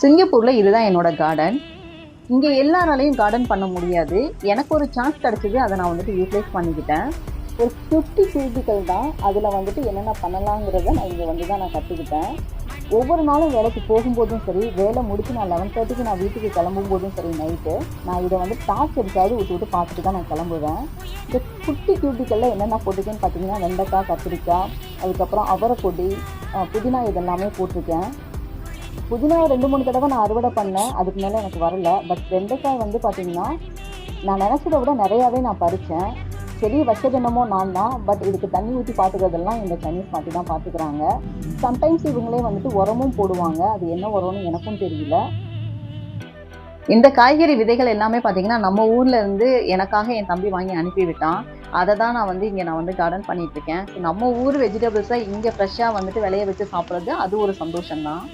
சிங்கப்பூரில் இதுதான் என்னோட கார்டன் இங்கே எல்லாராலையும் கார்டன் பண்ண முடியாது. எனக்கு ஒரு சான்ஸ் கிடச்சிது அதை நான் வந்துட்டு யூட்டிலைஸ் பண்ணிக்கிட்டேன். ஒரு ஃபிஃப்டி கியூபிக்கல் தான் அதில் வந்துட்டு என்னென்ன பண்ணலாங்கிறத நான் இங்கே வந்து தான் நான் கற்றுக்கிட்டேன் ஒவ்வொரு நாளும் வேலைக்கு போகும்போதும் சரி வேலை முடிச்சு நான் லெவன் தேர்ட்டிக்கு நான் வீட்டுக்கு கிளம்பும் போதும் சரி நைட்டு நான் இதை வந்து டாஸ் எடுக்காது விட்டு விட்டு பார்த்துட்டு தான் நான் கிளம்புவேன். இந்த குட்டி கியூபிக்கல்ல என்னென்ன போட்டிருக்கேன்னு பார்த்தீங்கன்னா வெண்டைக்காய் கத்திரிக்காய் அதுக்கப்புறம் அவரைக்கொடி புதினா இதெல்லாமே போட்டிருக்கேன். புதினா ரெண்டு மூணு தடவை நான் அறுவடை பண்ணேன். அதுக்கு மேலே எனக்கு வரல. பட் வெண்டைக்காய் வந்து பார்த்தீங்கன்னா நான் நினச்சதை விட நிறையாவே நான் பறித்தேன் செடி வச்சது என்னமோ நான் தான். பட் இதுக்கு தண்ணி ஊற்றி பார்த்துக்கிறதெல்லாம் இந்த சைனீஸ் பாட்டி தான் பார்த்துக்கிறாங்க சம்டைம்ஸ் இவங்களே வந்துட்டு உரமும் போடுவாங்க. அது என்ன உரம்னு எனக்கும் தெரியல. இந்த காய்கறி விதைகள் எல்லாமே பார்த்தீங்கன்னா நம்ம ஊரில் இருந்து எனக்காக என் தம்பி வாங்கி அனுப்பிவிட்டான். அதை தான் நான் வந்து இங்கே நான் வந்து கார்டன் பண்ணிட்டு இருக்கேன். நம்ம ஊர் வெஜிடபிள்ஸை இங்கே ஃப்ரெஷ்ஷாக வந்துட்டு விளைய வச்சு சாப்பிட்றது அது ஒரு சந்தோஷம் தான்